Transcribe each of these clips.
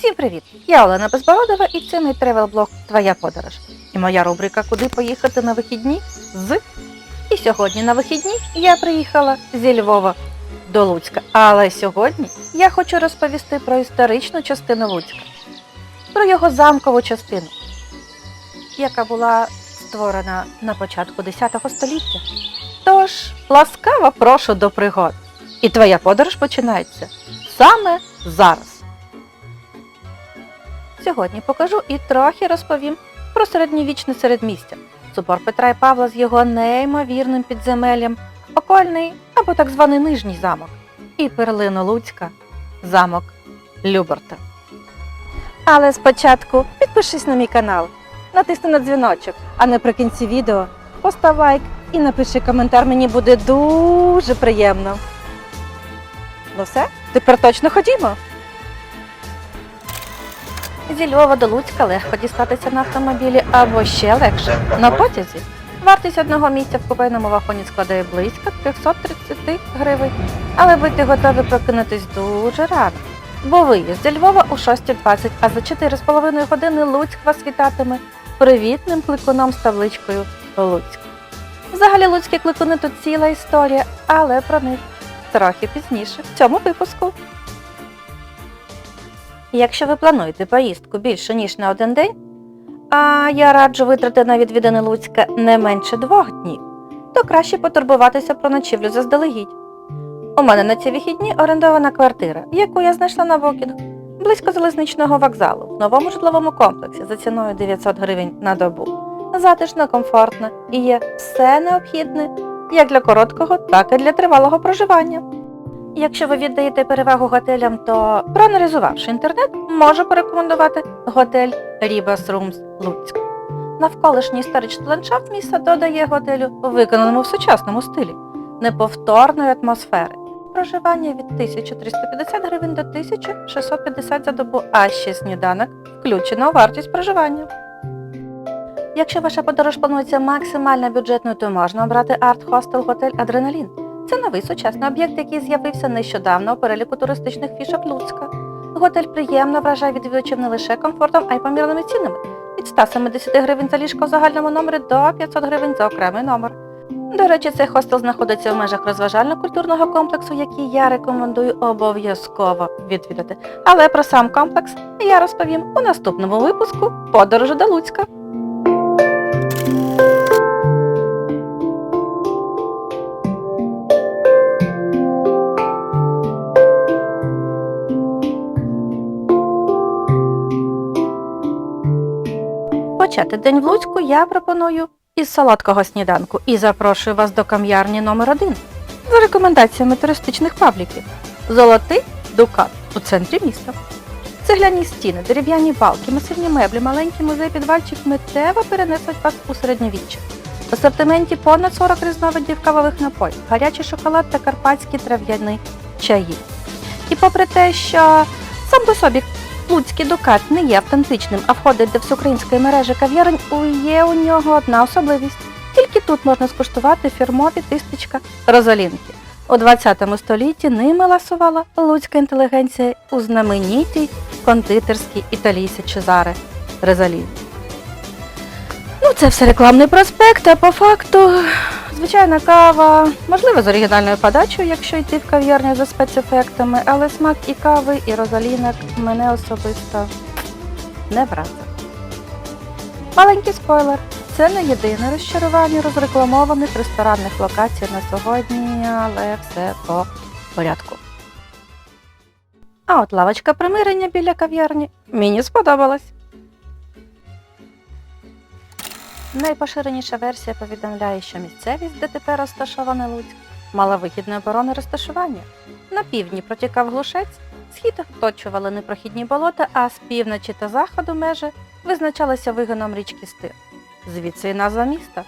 Всім привіт! Я Олена Безбородова і це мій тревел-блог Твоя подорож. І моя рубрика Куди поїхати на вихідні з. І сьогодні на вихідні я приїхала зі Львова до Луцька. Але сьогодні я хочу розповісти про історичну частину Луцька, про його замкову частину, яка була створена на початку X століття. Тож, ласкаво прошу до пригод. І твоя подорож починається саме зараз. Сьогодні покажу і трохи розповім про середньовічне середмістя, собор Петра і Павла з його неймовірним підземеллям, окольний або так званий нижній замок, і перлину Луцька, замок Люберта. Але спочатку підпишись на мій канал, натисни на дзвіночок, а наприкінці відео постав лайк і напиши коментар, мені буде дуже приємно. Ну все, тепер точно ходімо. Зі Львова до Луцька легко дістатися на автомобілі або ще легше на потязі. Вартість одного місця в купейному вагоні складає близько 330 гривень, але будьте готові прокинутись дуже рано. Бо виїзд зі Львова у 6.20, а за 4,5 години Луцьк вас вітатиме привітним кликуном з табличкою Луцьк. Взагалі луцькі кликуни тут ціла історія, але про них трохи пізніше в цьому випуску. Якщо ви плануєте поїздку більше ніж на один день, а я раджу витрати на відвідини Луцька не менше двох днів, то краще потурбуватися про ночівлю заздалегідь. У мене на ці вихідні орендована квартира, яку я знайшла на Букінг, близько залізничного вокзалу, в новому житловому комплексі за ціною 900 гривень на добу. Затишно, комфортно і є все необхідне як для короткого, так і для тривалого проживання. Якщо ви віддаєте перевагу готелям, то проаналізувавши інтернет, можу порекомендувати готель Ribas Rooms Луцьк. Навколишній історичний ландшафт міста додає готелю, виконаному в сучасному стилі, неповторної атмосфери. Проживання від 1350 гривень до 1650 за добу, а ще сніданок включено у вартість проживання. Якщо ваша подорож планується максимально бюджетною, то можна обрати арт-хостел готель Адреналін. Це новий сучасний об'єкт, який з'явився нещодавно у переліку туристичних фішок Луцька. Готель приємно вражає відвідувачів не лише комфортом, а й помірними цінами. Від 170 гривень за ліжко в загальному номері до 500 гривень за окремий номер. До речі, цей хостел знаходиться в межах розважально-культурного комплексу, який я рекомендую обов'язково відвідати. Але про сам комплекс я розповім у наступному випуску подорожі до Луцька. Почати день в Луцьку я пропоную із солодкого сніданку і запрошую вас до кам'ярні номер 1 за рекомендаціями туристичних пабліків. Золотий дукат у центрі міста. Цегляні стіни, дерев'яні балки, масивні меблі, маленький музей підвальчик миттєво перенесуть вас у середньовіччя. В асортименті понад 40 різновидів кавових напоїв, гарячий шоколад та карпатські трав'яні чаї. І попри те, що сам по собі Луцький дукат не є автентичним, а входить до всеукраїнської мережі кав'ярень, у- є у нього одна особливість. Тільки тут можна скуштувати фірмові тистечка розолінки. У 20 столітті ними ласувала луцька інтелігенція у знаменитій кондитерській італійці Чезаре Резоліні. Ну, це все рекламний проспект, а по факту звичайна кава, можливо, з оригінальною подачею, якщо йти в кав'ярню за спецефектами, але смак і кави, і розалінок мене особисто не вразив. Маленький спойлер. Це не єдине розчарування розрекламованих ресторанних локацій на сьогодні, але все по порядку. А от лавочка примирення біля кав'ярні мені сподобалась. Найпоширеніша версія повідомляє, що місцевість, де тепер розташований Луцьк, мала вихідне оборонне розташування. На півдні протікав глушець, схід оточували непрохідні болота, а з півночі та заходу межі визначалися вигином річки Стир. Звідси і назва міста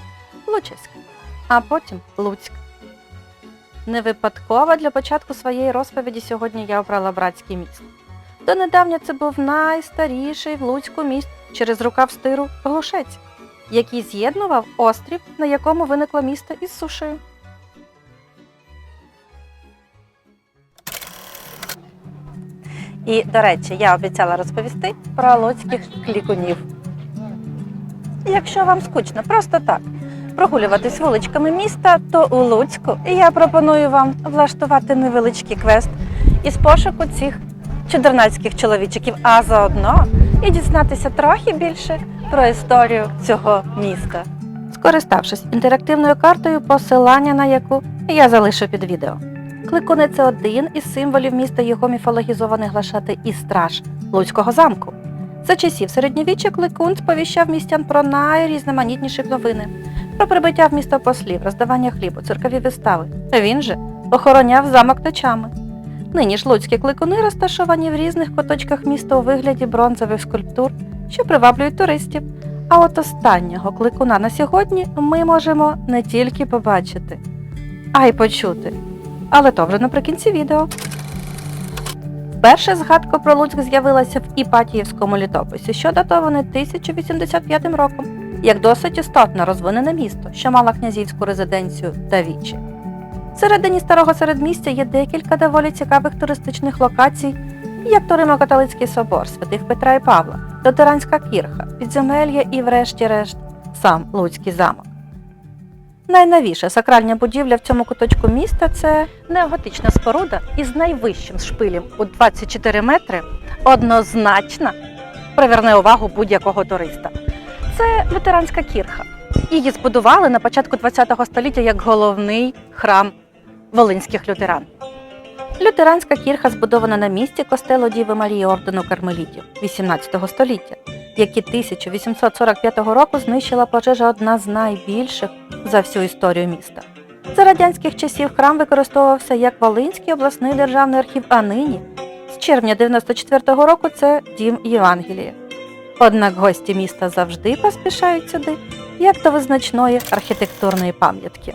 Лучиськ, а потім Луцьк. Не випадково для початку своєї розповіді сьогодні я обрала братський міст. Донедавня це був найстаріший в Луцьку міст через рукав стиру Глушець який з'єднував острів, на якому виникло місто із сушею. І, до речі, я обіцяла розповісти про луцьких клікунів. Якщо вам скучно, просто так прогулюватись вуличками міста, то у Луцьку я пропоную вам влаштувати невеличкий квест із пошуку цих чудернацьких чоловічиків, а заодно і дізнатися трохи більше про історію цього міста. Скориставшись інтерактивною картою, посилання на яку я залишу під відео. Кликуни це один із символів міста його міфологізований глашати і страж Луцького замку. За часів середньовіччя Кликун сповіщав містян про найрізноманітніші новини, про прибиття в місто послів, роздавання хлібу, циркові вистави. Він же охороняв замок ночами. Нині ж луцькі кликуни розташовані в різних куточках міста у вигляді бронзових скульптур, що приваблюють туристів. А от останнього кликуна на сьогодні ми можемо не тільки побачити, а й почути. Але то вже наприкінці відео. Перша згадка про Луцьк з'явилася в Іпатіївському літописі, що датоване 1085 роком, як досить істотно розвинене місто, що мало князівську резиденцію та вічі. Всередині старого середмістя є декілька доволі цікавих туристичних локацій, як то Римо-католицький собор святих Петра і Павла, Лютеранська кірха, підземелля і, врешті-решт, сам Луцький замок. Найновіша сакральна будівля в цьому куточку міста це неоготична споруда із найвищим шпилем у 24 метри, однозначно приверне увагу будь-якого туриста. Це лютеранська кірха. Її збудували на початку ХХ століття як головний храм волинських лютеран. Лютеранська кірха збудована на місці костелу Діви Марії ордену кармелітів 18 століття, які 1845 року знищила пожежа одна з найбільших за всю історію міста. За радянських часів храм використовувався як Волинський обласний державний архів, а нині з червня 94-го року це дім Євангелія. Однак гості міста завжди поспішають сюди, як до визначної архітектурної пам'ятки.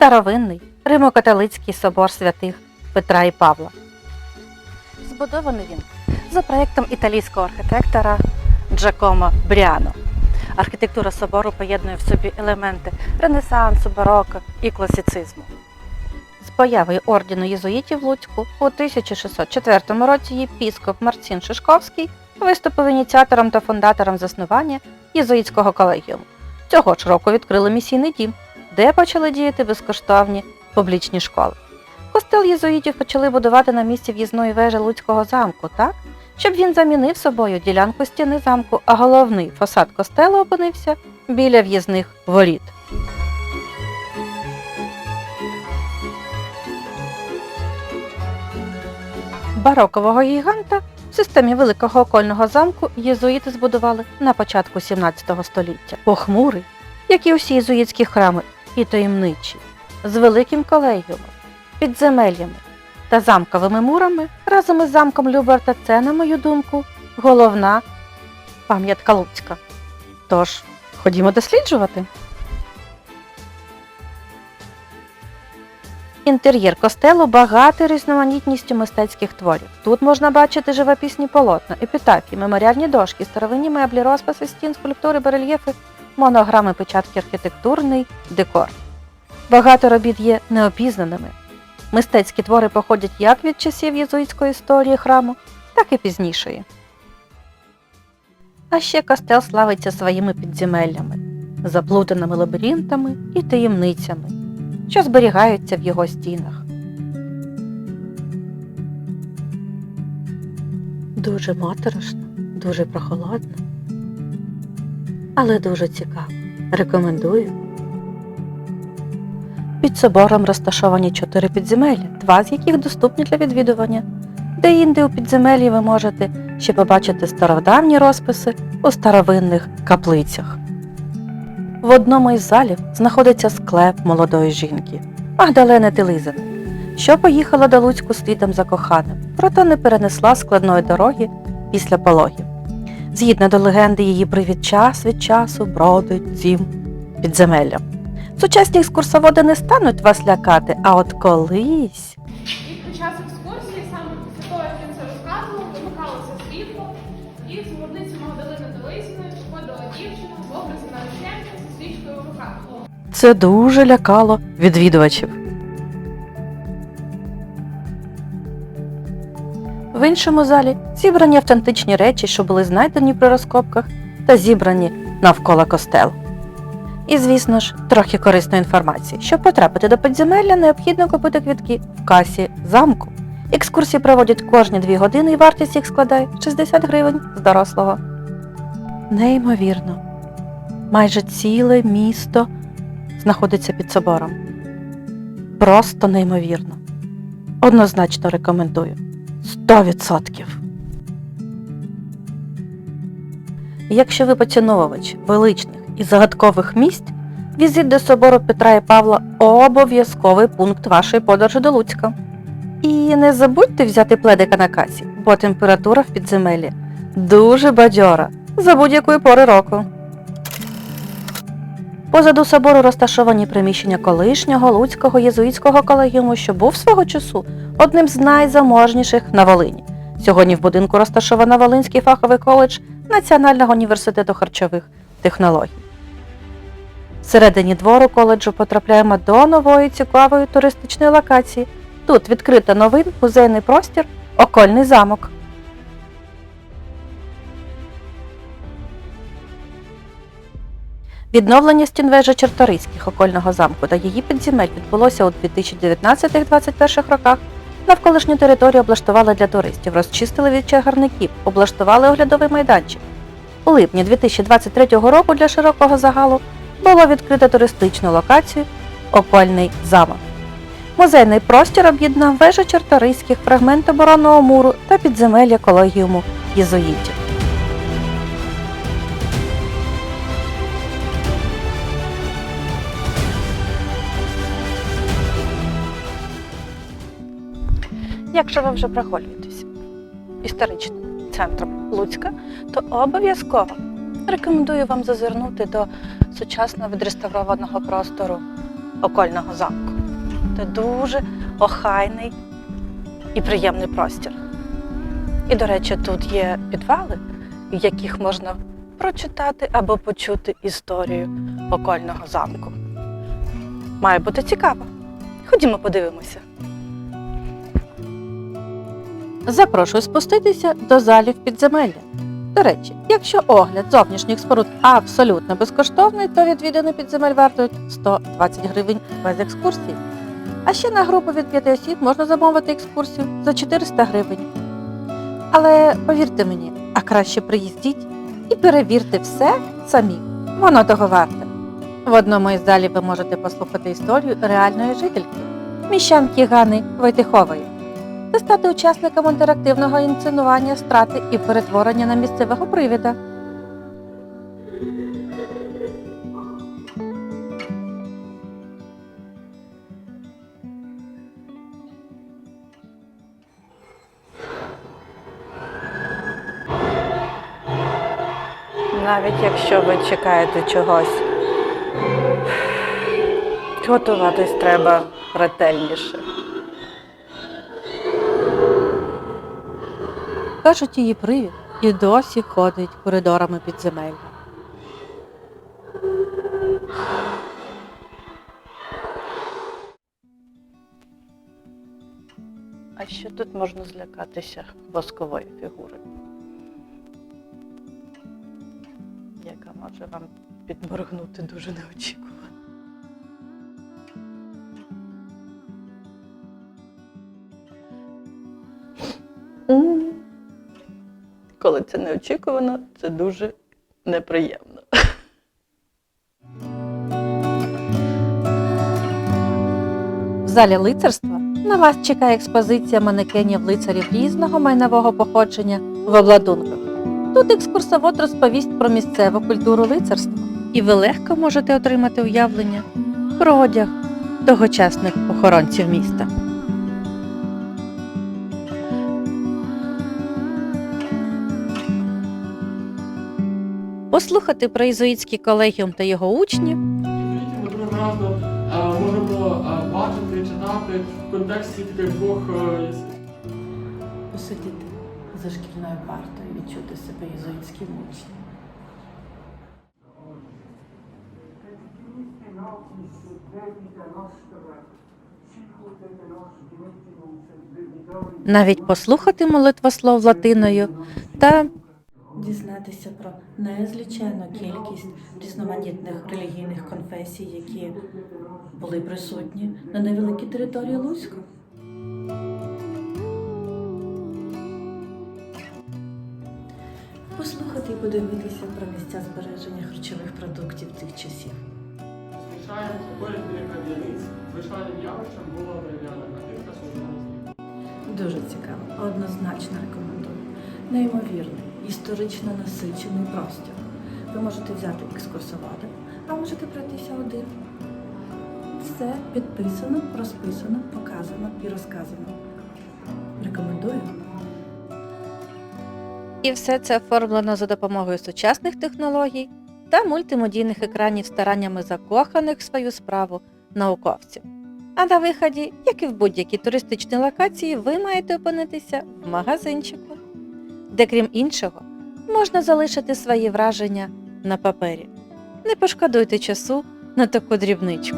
Старовинний Римо-католицький собор святих Петра і Павла. Збудований він за проєктом італійського архітектора Джакомо Бріано. Архітектура собору поєднує в собі елементи ренесансу, бароко і класицизму. З появою ордену єзуїтів Луцьку у 1604 році єпіскоп Марцин Шишковський виступив ініціатором та фундатором заснування єзуїтського колегіуму. Цього ж року відкрили місійний дім, де почали діяти безкоштовні публічні школи. Костел єзуїтів почали будувати на місці в'їзної вежі Луцького замку, так, щоб він замінив собою ділянку стіни замку, а головний фасад костелу опинився біля в'їзних воріт. Барокового гіганта в системі великого окольного замку єзуїти збудували на початку 17 століття. Похмурий, як і усі єзуїтські храми, і таємничий, з великим колегіумом, підземеллями та замковими мурами разом із замком Люберта це, на мою думку, головна пам'ятка Луцька. Тож, ходімо досліджувати. Інтер'єр костелу багатий різноманітністю мистецьких творів. Тут можна бачити живописні полотна, епітафії, меморіальні дошки, старовинні меблі, розписи стін, скульптури, барельєфи, монограми, печатки, архітектурний декор. Багато робіт є неопізнаними. Мистецькі твори походять як від часів єзуїтської історії храму, так і пізнішої. А ще костел славиться своїми підземеллями, заплутаними лабіринтами і таємницями, що зберігаються в його стінах. Дуже моторошно, дуже прохолодно, але дуже цікаво. Рекомендую. Під собором розташовані чотири підземелля, два з яких доступні для відвідування. Де інде у підземеллі ви можете ще побачити стародавні розписи у старовинних каплицях. В одному із залів знаходиться склеп молодої жінки Магдалени Тилизини, що поїхала до Луцьку слідом за коханим, проте не перенесла складної дороги після пологів. Згідно до легенди, її привід час від часу бродить цим підземеллям. Сучасні екскурсоводи не стануть вас лякати, а от колись. І під час екскурсії, саме після того, як він це розказував, вимикалося світло, і з горниці Магдалини Долисної входила дівчина в образі зі свічкою в руках. Це дуже лякало відвідувачів. В іншому залі зібрані автентичні речі, що були знайдені при розкопках та зібрані навколо костелу. І, звісно ж, трохи корисної інформації. Щоб потрапити до підземелля, необхідно купити квітки в касі замку. Екскурсії проводять кожні дві години і вартість їх складає 60 гривень з дорослого. Неймовірно. Майже ціле місто знаходиться під собором. Просто неймовірно. Однозначно рекомендую. 100%. Якщо ви поціновувач величних і загадкових місць, візит до собору Петра і Павла обов'язковий пункт вашої подорожі до Луцька. І не забудьте взяти пледика на касі, бо температура в підземеллі дуже бадьора за будь-якої пори року. Позаду собору розташовані приміщення колишнього Луцького єзуїтського колегіуму, що був свого часу одним з найзаможніших на Волині. Сьогодні в будинку розташовано Волинський фаховий коледж Національного університету харчових технологій. Всередині двору коледжу потрапляємо до нової цікавої туристичної локації. Тут відкрито новий музейний простір Окольний замок. Відновлення стін вежі Черторийських окольного замку та її підземель відбулося у 2019-2021 роках. Навколишню територію облаштували для туристів, розчистили від чагарників, облаштували оглядовий майданчик. У липні 2023 року для широкого загалу було відкрито туристичну локацію Окольний замок. Музейний простір об'єднав вежу Черторийських, фрагмент оборонного муру та підземелля колегіуму єзуїтів. Якщо ви вже прогулюєтесь історичним центром Луцька, то обов'язково рекомендую вам зазирнути до сучасного відреставрованого простору окольного замку. Це дуже охайний і приємний простір. І, до речі, тут є підвали, в яких можна прочитати або почути історію окольного замку. Має бути цікаво. Ходімо подивимося. Запрошую спуститися до залів підземелля. До речі, якщо огляд зовнішніх споруд абсолютно безкоштовний, то відвідини підземель вартують 120 гривень без екскурсії. А ще на групу від 5 осіб можна замовити екскурсію за 400 гривень. Але повірте мені, а краще приїздіть і перевірте все самі. Воно того варте. В одному із залів ви можете послухати історію реальної жительки, міщанки Гани Войтихової та стати учасником інтерактивного інсценування страти і перетворення на місцевого привіда. Навіть якщо ви чекаєте чогось, готуватись треба ретельніше. Кажуть, її привід і досі ходить коридорами підземелля. А ще тут можна злякатися воскової фігури, яка може вам підморгнути дуже неочікувано. Коли це неочікувано, це дуже неприємно. В залі лицарства на вас чекає експозиція манекенів лицарів різного майнового походження в обладунках. Тут екскурсовод розповість про місцеву культуру лицарства, і ви легко можете отримати уявлення про одяг тогочасних охоронців міста. Послухати про ізуїтський колегіум та його учнів е, можемо е, бачити, читати в контексті таких двох е, посидіти за шкільною партою відчути себе єзуїтським учнем. Навіть послухати молитвослов латиною та дізнатися про незліченну кількість різноманітних релігійних конфесій, які були присутні на невеликій території Луцька. Послухати і подивитися про місця збереження харчових продуктів тих часів. Звичайно, біля кам'яниць звичайним явищем була дерев'яна. Дуже цікаво, однозначно рекомендую. Неймовірний, історично насичений простір. Ви можете взяти екскурсовода, а можете пройтися один. Все підписано, розписано, показано і розказано. Рекомендую. І все це оформлено за допомогою сучасних технологій та мультимедійних екранів стараннями закоханих в свою справу науковців. А на виході, як і в будь-якій туристичній локації, ви маєте опинитися в магазинчику, де, крім іншого, можна залишити свої враження на папері. Не пошкодуйте часу на таку дрібничку.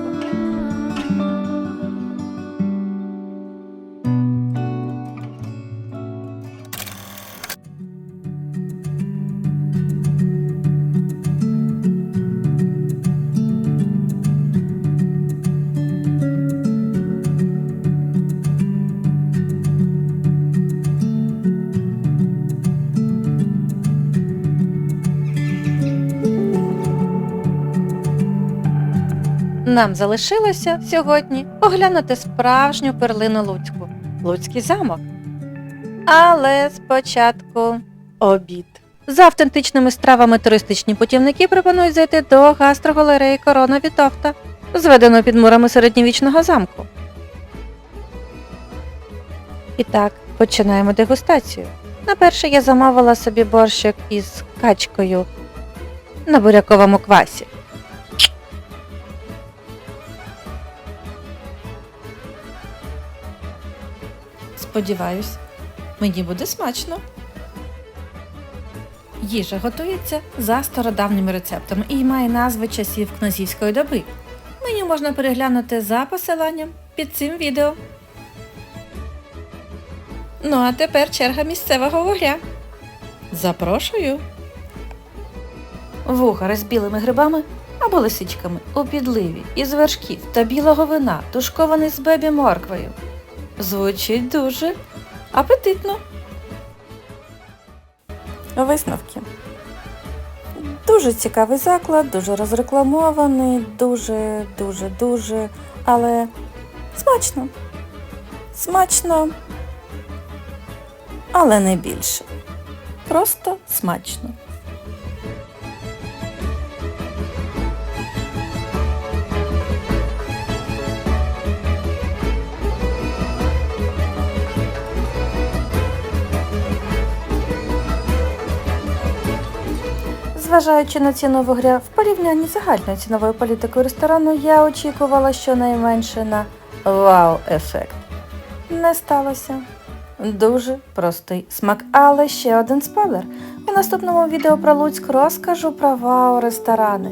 Нам залишилося сьогодні оглянути справжню перлину Луцьку Луцький замок. Але спочатку обід. За автентичними стравами туристичні путівники пропонують зайти до гастрогалереї Корона Вітовта, зведеної під мурами середньовічного замку. І так, починаємо дегустацію. На перше я замовила собі борщик із качкою на буряковому квасі. Сподіваюсь, мені буде смачно. Їжа готується за стародавніми рецептами і має назви часів князівської доби. Меню можна переглянути за посиланням під цим відео. Ну а тепер черга місцевого вугря. Запрошую. Вугари з білими грибами або лисичками у підливі із вершків та білого вина, тушкований з бебі морквою. Звучить дуже апетитно. Висновки. Дуже цікавий заклад, дуже розрекламований, дуже, дуже, дуже, але смачно. Смачно, але не більше. Просто смачно. Зважаючи на ціну вугря в порівнянні з загальною ціновою політикою ресторану, я очікувала щонайменше на вау-ефект. Не сталося. Дуже простий смак, але ще один спойлер. У наступному відео про Луцьк розкажу про вау-ресторани.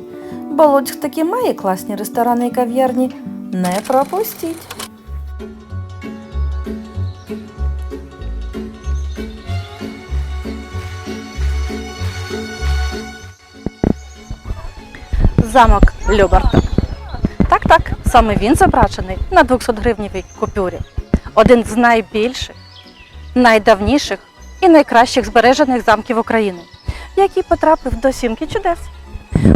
Бо Луцьк таки має класні ресторани і кав'ярні. Не пропустіть! Замок Любарта. Так, так, саме він зображений на 200 гривнівій купюрі. Один з найбільших, найдавніших і найкращих збережених замків України, який потрапив до сімки чудес.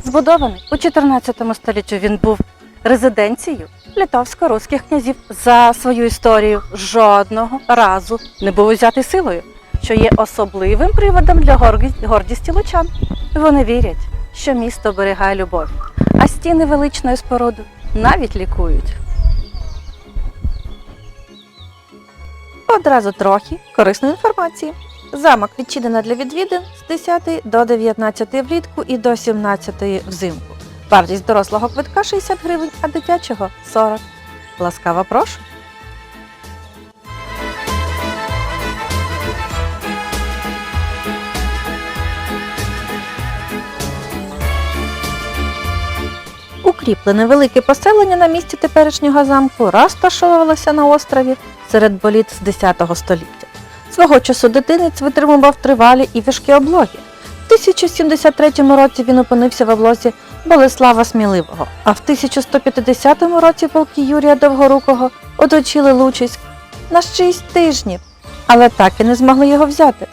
Збудований у 14 столітті він був резиденцією литовсько-руських князів за свою історію жодного разу не був узятий силою, що є особливим приводом для горді- гордісті лучан. Вони вірять, що місто оберігає любов, а стіни величної споруди навіть лікують. Одразу трохи корисної інформації. Замок відчинено для відвідин з 10 до 19 влітку і до 17 взимку. Вартість дорослого квитка 60 гривень, а дитячого 40. Ласкаво прошу. Укріплене велике поселення на місці теперішнього замку розташовувалося на острові серед боліт з 10 століття. Свого часу дитинець витримував тривалі і важкі облоги. В 1073 році він опинився в облозі Болеслава Сміливого, а в 1150 році полки Юрія Довгорукого оточили Лучиськ на 6 тижнів, але так і не змогли його взяти.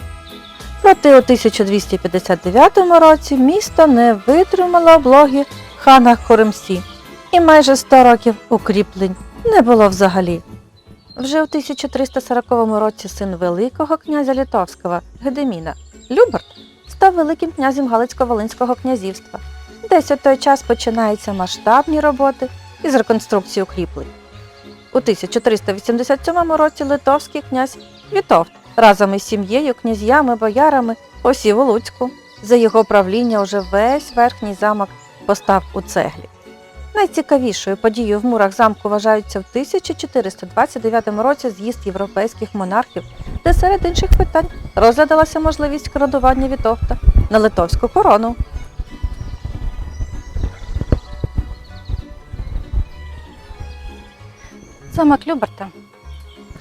Проте у 1259 році місто не витримало облоги хана Хоремсі, і майже 100 років укріплень не було взагалі. Вже у 1340 році син Великого князя Литовського Гедеміна Люберт став великим князем Галицько-Волинського князівства. Десь у той час починаються масштабні роботи із реконструкції укріплень. У 1387 році литовський князь Вітовт разом із сім'єю, князьями, боярами осів у Луцьку. За його правління уже весь верхній замок постав у цеглі. Найцікавішою подією в мурах замку вважаються в 1429 році з'їзд європейських монархів, де серед інших питань розглядалася можливість коронування Вітовта на литовську корону. Замок Люберта.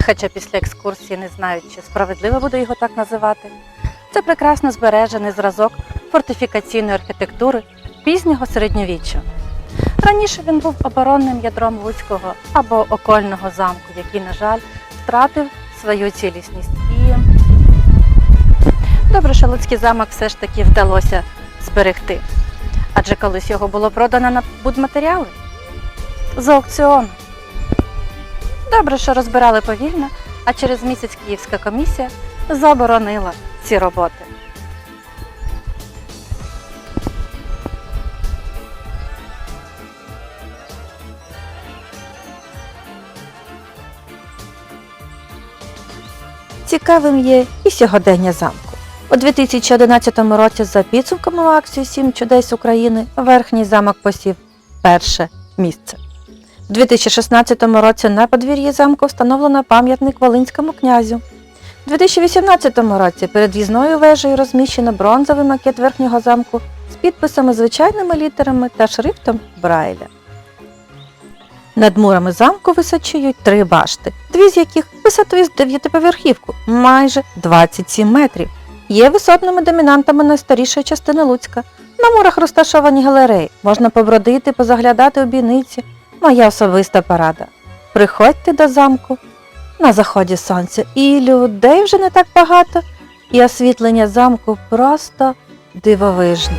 Хоча після екскурсії не знаю, чи справедливо буду його так називати. Це прекрасно збережений зразок фортифікаційної архітектури пізнього середньовіччя. Раніше він був оборонним ядром Луцького або окольного замку, який, на жаль, втратив свою цілісність. І добре, що Луцький замок все ж таки вдалося зберегти. Адже колись його було продано на будматеріали з аукціону. Добре, що розбирали повільно, а через місяць Київська комісія заборонила ці роботи. Цікавим є і сьогодення замку. У 2011 році за підсумками акції Сім чудес України верхній замок посів перше місце. У 2016 році на подвір'ї замку встановлено пам'ятник Волинському князю. У 2018 році перед в'їзною вежею розміщено бронзовий макет верхнього замку з підписами звичайними літерами та шрифтом Брайля. Над мурами замку височують три башти, дві з яких висотою з дев'ятиповерхівку, майже 27 метрів. Є висотними домінантами найстарішої частини Луцька. На мурах розташовані галереї, можна побродити, позаглядати у бійниці. Моя особиста порада. Приходьте до замку на заході сонця, і людей вже не так багато, і освітлення замку просто дивовижне.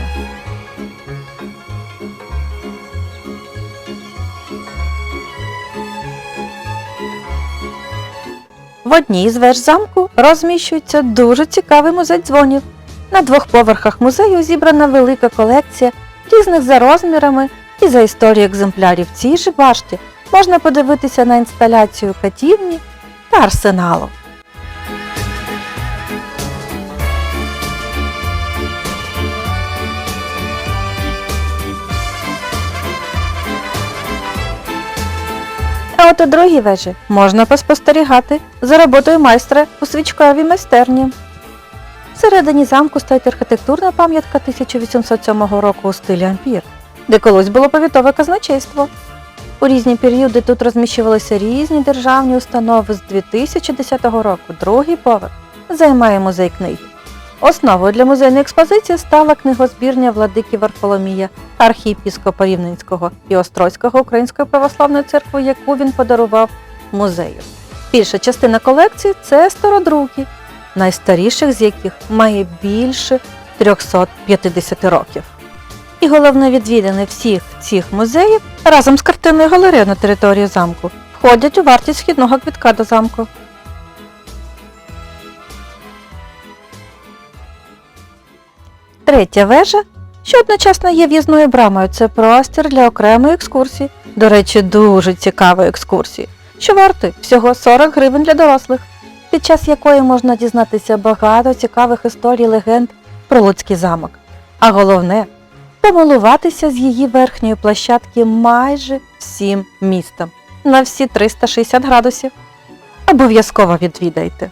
В одній з веж замку розміщується дуже цікавий музей дзвонів. На двох поверхах музею зібрана велика колекція різних за розмірами і за історією екземплярів. Цій же башті можна подивитися на інсталяцію катівні та арсеналу. А от у другій вежі можна поспостерігати за роботою майстра у свічковій майстерні. Всередині замку стоїть архітектурна пам'ятка 1807 року у стилі ампір, де колись було повітове казначейство. У різні періоди тут розміщувалися різні державні установи з 2010 року. Другий поверх займає музей книги. Основою для музейної експозиції стала книгозбірня владики Варфоломія, архієпіскопа Рівненського і Острозького Української православної церкви, яку він подарував музею. Більша частина колекції це стародруки, найстаріших з яких має більше 350 років. І головне відвідини всіх цих музеїв разом з картинною галереєю на території замку входять у вартість вхідного квітка до замку. Третя вежа, що одночасно є в'їзною брамою, це простір для окремої екскурсії. До речі, дуже цікавої екскурсії, що вартує всього 40 гривень для дорослих, під час якої можна дізнатися багато цікавих історій легенд про Луцький замок. А головне помилуватися з її верхньої площадки майже всім містом на всі 360 градусів. Обов'язково відвідайте.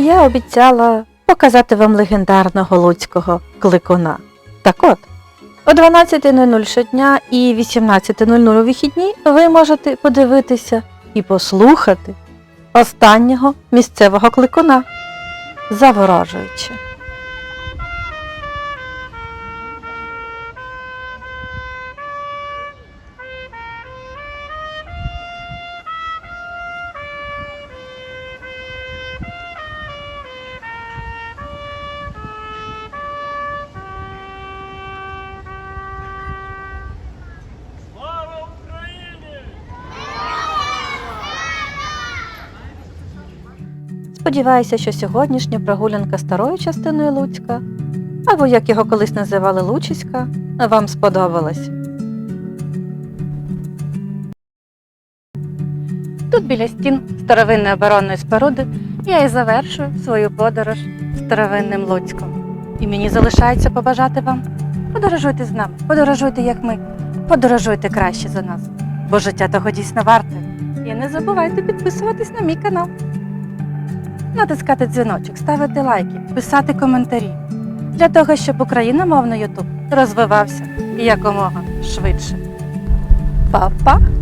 Я обіцяла показати вам легендарного луцького кликуна. Так от, о 12.00 щодня і 18.00 у вихідні ви можете подивитися і послухати останнього місцевого кликуна. Заворожуючи. Сподіваюся, що сьогоднішня прогулянка старою частиною Луцька, або як його колись називали Лучиська, вам сподобалась. Тут біля стін старовинної оборонної споруди я і завершую свою подорож старовинним Луцьком. І мені залишається побажати вам подорожуйте з нами, подорожуйте як ми, подорожуйте краще за нас, бо життя того дійсно варте. І не забувайте підписуватись на мій канал натискати дзвіночок, ставити лайки, писати коментарі для того, щоб україномовний Ютуб розвивався якомога швидше. Па-па!